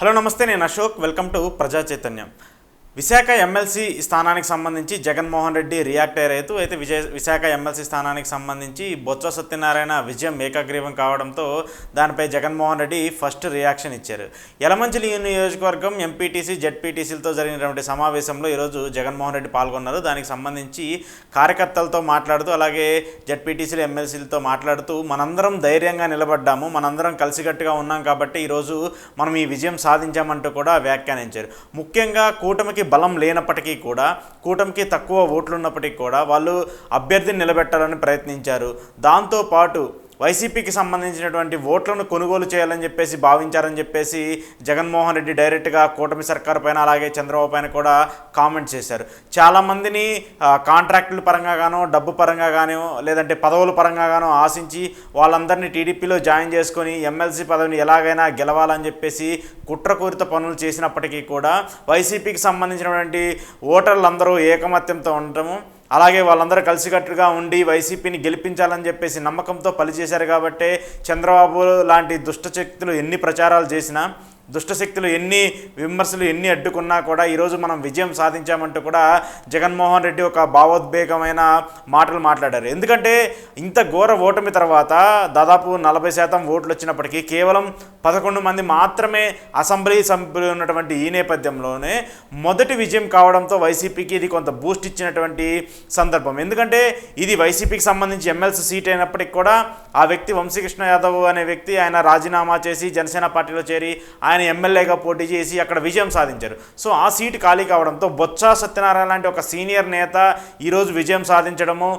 Hello నమస్తే నేను Ashok. Welcome to ప్రజా చైతన్యం విశాఖ ఎమ్మెల్సీ స్థానానికి సంబంధించి జగన్మోహన్ రెడ్డి రియాక్ట్ అయ్యారు. అయితే విజయ విశాఖ ఎమ్మెల్సీ స్థానానికి సంబంధించి బొత్స సత్యనారాయణ విజయం ఏకగ్రీవం కావడంతో దానిపై జగన్మోహన్ రెడ్డి ఫస్ట్ రియాక్షన్ ఇచ్చారు. యలమంచిలి నియోజకవర్గం ఎంపీటీసీ జెడ్పీటీసీలతో జరిగినటువంటి సమావేశంలో ఈరోజు జగన్మోహన్ రెడ్డి పాల్గొన్నారు. దానికి సంబంధించి కార్యకర్తలతో మాట్లాడుతూ అలాగే జెడ్పీటీసీలు ఎమ్మెల్సీలతో మాట్లాడుతూ మనందరం ధైర్యంగా నిలబడ్డాము మనందరం కలిసికట్టుగా ఉన్నాం కాబట్టి ఈరోజు మనం ఈ విజయం సాధించామంటూ కూడా వ్యాఖ్యానించారు. ముఖ్యంగా కూటమికి బలం లేనప్పటికీ కూడా కూటమికి తక్కువ ఓట్లున్నప్పటికీ కూడా వాళ్ళు అభ్యర్థిని నిలబెట్టాలని ప్రయత్నించారు. దాంతోపాటు వైసీపీకి సంబంధించినటువంటి ఓట్లను కొనుగోలు చేయాలని చెప్పేసి భావించారని చెప్పేసి జగన్మోహన్ రెడ్డి డైరెక్ట్గా కూటమి సర్కార్ పైన అలాగే చంద్రబాబు పైన కూడా కామెంట్ చేశారు. చాలామందిని కాంట్రాక్టుల పరంగా గానో డబ్బు పరంగా గానో లేదంటే పదవుల పరంగా గానో ఆశించి వాళ్ళందరినీ టీడీపీలో జాయిన్ చేసుకొని ఎమ్మెల్సీ పదవిని ఎలాగైనా గెలవాలని చెప్పేసి కుట్రకూరిత పనులు చేసినప్పటికీ కూడా వైసీపీకి సంబంధించినటువంటి ఓటర్లందరూ ఏకమత్యంతో ఉండటము అలాగే వాళ్ళందరూ కలిసికట్టుగా ఉండి వైసీపీని గెలిపించాలని చెప్పేసి నమ్మకంతో పనిచేశారు కాబట్టే చంద్రబాబు లాంటి దుష్టశక్తులు ఎన్ని ప్రచారాలు చేసినా దుష్టశక్తులు ఎన్ని విమర్శలు ఎన్ని అడ్డుకున్నా కూడా ఈరోజు మనం విజయం సాధించామంటూ కూడా జగన్మోహన్ రెడ్డి ఒక భావోద్వేగమైన మాటలు మాట్లాడారు. ఎందుకంటే ఇంత ఘోర ఓటమి తర్వాత దాదాపు నలభై శాతం ఓట్లు వచ్చినప్పటికీ కేవలం పదకొండు మంది మాత్రమే అసెంబ్లీ సభ్యులు ఉన్నటువంటి ఈ నేపథ్యంలోనే మొదటి విజయం కావడంతో వైసీపీకి ఇది కొంత బూస్ట్ ఇచ్చినటువంటి సందర్భం. ఎందుకంటే ఇది వైసీపీకి సంబంధించి ఎమ్మెల్సీ సీట్ అయినప్పటికీ కూడా ఆ వ్యక్తి వంశీకృష్ణ యాదవ్ అనే వ్యక్తి ఆయన రాజీనామా చేసి జనసేన పార్టీలో చేరి ఆయన ఎమ్మెల్యేగా పోటీ చేసి అక్కడ విజయం సాధించారు. సో ఆ సీటు ఖాళీ కావడంతో బొత్స సత్యనారాయణ లాంటి ఒక సీనియర్ నేత ఈరోజు విజయం సాధించడము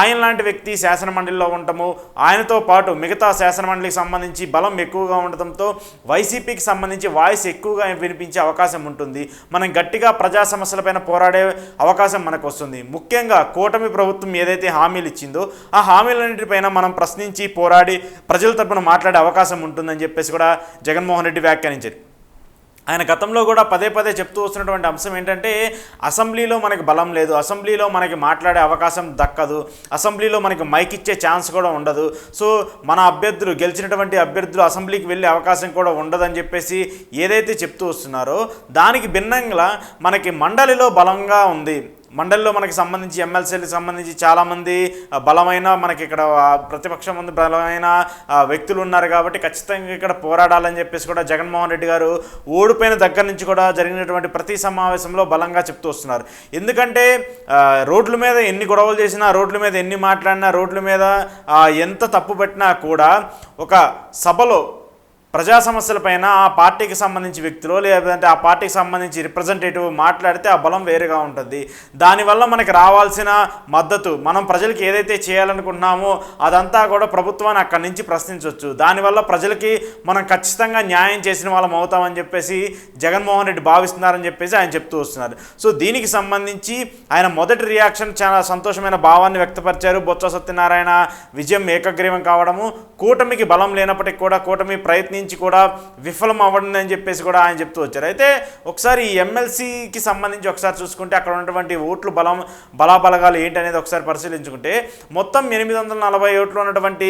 ఆయన లాంటి వ్యక్తి శాసనమండలిలో ఉండటము ఆయనతో పాటు మిగతా శాసనమండలికి సంబంధించి బలం ఎక్కువగా ఉండటంతో వైసీపీకి సంబంధించి వాయిస్ ఎక్కువగా వినిపించే అవకాశం ఉంటుంది. మనం గట్టిగా ప్రజా సమస్యలపైన పోరాడే అవకాశం మనకు వస్తుంది ముఖ్యంగా కూటమి ప్రభుత్వం ఏదైతే హామీలు ఇచ్చిందో ఆ హామీలన్నింటిపైన మనం ప్రశ్నించి పోరాడి ప్రజల తరపున మాట్లాడే అవకాశం ఉంటుందని చెప్పేసి కూడా జగన్మోహన్ రెడ్డి వ్యాఖ్యానించారు. ఆయన గతంలో కూడా పదే పదే చెప్తూ వస్తున్నటువంటి అంశం ఏంటంటే అసెంబ్లీలో మనకి బలం లేదు అసెంబ్లీలో మనకి మాట్లాడే అవకాశం దక్కదు అసెంబ్లీలో మనకి మైక్ ఇచ్చే ఛాన్స్ కూడా ఉండదు. సో మన అభ్యర్థులు గెలిచినటువంటి అభ్యర్థులు అసెంబ్లీకి వెళ్ళే అవకాశం కూడా ఉండదని చెప్పేసి ఏదైతే చెప్తూ వస్తున్నారో దానికి భిన్నంగా మనకి మండలిలో బలంగా ఉంది. మండలిలో మనకి సంబంధించి ఎమ్మెల్సీలకు సంబంధించి చాలామంది బలమైన మనకి ఇక్కడ ప్రతిపక్షం ముందు బలమైన వ్యక్తులు ఉన్నారు కాబట్టి ఖచ్చితంగా ఇక్కడ పోరాడాలని చెప్పేసి కూడా జగన్మోహన్ రెడ్డి గారు ఓడిపోయిన దగ్గర నుంచి కూడా జరిగినటువంటి ప్రతి సమావేశంలో బలంగా చెప్తూ వస్తున్నారు. ఎందుకంటే రోడ్ల మీద ఎన్ని గొడవలు చేసినా రోడ్ల మీద ఎన్ని మాట్లాడినా రోడ్ల మీద ఎంత తప్పు పెట్టినా కూడా ఒక సభలో ప్రజా సమస్యలపైన ఆ పార్టీకి సంబంధించి వ్యక్తులు లేదంటే ఆ పార్టీకి సంబంధించి రిప్రజెంటేటివ్ మాట్లాడితే ఆ బలం వేరుగా ఉంటుంది. దానివల్ల మనకి రావాల్సిన మద్దతు మనం ప్రజలకి ఏదైతే చేయాలనుకుంటున్నామో అదంతా కూడా ప్రభుత్వాన్ని అక్కడి నుంచి ప్రశ్నించవచ్చు దానివల్ల ప్రజలకి మనం ఖచ్చితంగా న్యాయం చేసిన వాళ్ళం అవుతామని చెప్పేసి జగన్మోహన్ రెడ్డి భావిస్తున్నారని చెప్పేసి ఆయన చెప్తూ వస్తున్నారు. సో దీనికి సంబంధించి ఆయన మొదటి రియాక్షన్ చాలా సంతోషమైన భావాన్ని వ్యక్తపరిచారు. బొత్స సత్యనారాయణ విజయం ఏకగ్రీవం కావడము కూటమికి బలం లేనప్పటికీ కూడా కూటమి ప్రయత్నించి కూడా విఫలం అవ్వడం అని చెప్పేసి కూడా ఆయన చెప్తూ వచ్చారు. అయితే ఒకసారి ఈ ఎమ్మెల్సీకి సంబంధించి ఒకసారి చూసుకుంటే అక్కడ ఉన్నటువంటి ఓట్లు బలం బలాబలగాలు ఏంటి అనేది ఒకసారి పరిశీలించుకుంటే మొత్తం ఎనిమిది వందల నలభై ఓట్లు ఉన్నటువంటి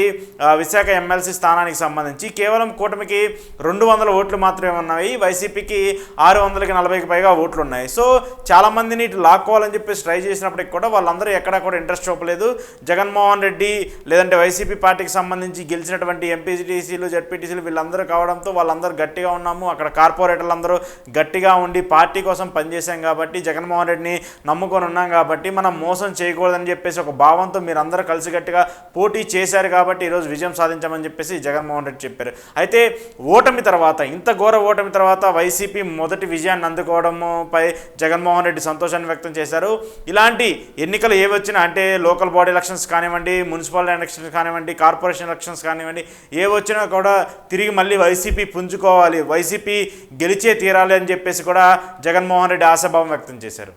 విశాఖ ఎమ్మెల్సీ స్థానానికి సంబంధించి కేవలం కూటమికి రెండు వందల ఓట్లు మాత్రమే ఉన్నాయి. వైసీపీకి ఆరు వందలకి నలభైకి పైగా ఓట్లు ఉన్నాయి. సో చాలామందిని ఇటు లాక్కోవాలని చెప్పేసి ట్రై చేసినప్పటికి కూడా వాళ్ళందరూ ఎక్కడా కూడా ఇంట్రెస్ట్ చూపలేదు. జగన్మోహన్ రెడ్డి లేదంటే వైసీపీ పార్టీకి సంబంధించి గెలిచినటువంటి ఎంపీటీసీలు జడ్పీటీసీలు వీళ్ళందరూ కావడంతో వాళ్ళందరూ గట్టిగా ఉన్నాము. అక్కడ కార్పొరేటర్లు అందరూ గట్టిగా ఉండి పార్టీ కోసం పనిచేశాం కాబట్టి జగన్మోహన్ రెడ్డిని నమ్ముకొని ఉన్నాం కాబట్టి మనం మోసం చేయకూడదని చెప్పేసి ఒక భావంతో మీరందరూ కలిసికట్టుగా పోటీ చేశారు కాబట్టి ఈరోజు విజయం సాధించామని చెప్పేసి జగన్మోహన్ రెడ్డి చెప్పారు. అయితే ఓటమి తర్వాత ఇంత ఘోర ఓటమి తర్వాత వైసీపీ మొదటి విజయాన్ని అందుకోవడంపై జగన్మోహన్ రెడ్డి సంతోషాన్ని వ్యక్తం చేశారు. ఇలాంటి ఎన్నికలు ఏవి వచ్చినా అంటే లోకల్ బాడీ ఎలక్షన్స్ కానివ్వండి మున్సిపల్ ఎలక్షన్స్ కానివ్వండి కార్పొరేషన్ ఎలక్షన్స్ కానివ్వండి ఏ వచ్చినా కూడా తిరిగి మళ్ళీ మళ్ళీ వైసీపీ పుంజుకోవాలి వైసీపీ గెలిచే తీరాలి అని చెప్పేసి కూడా జగన్మోహన్ రెడ్డి ఆశాభావం వ్యక్తం చేశారు.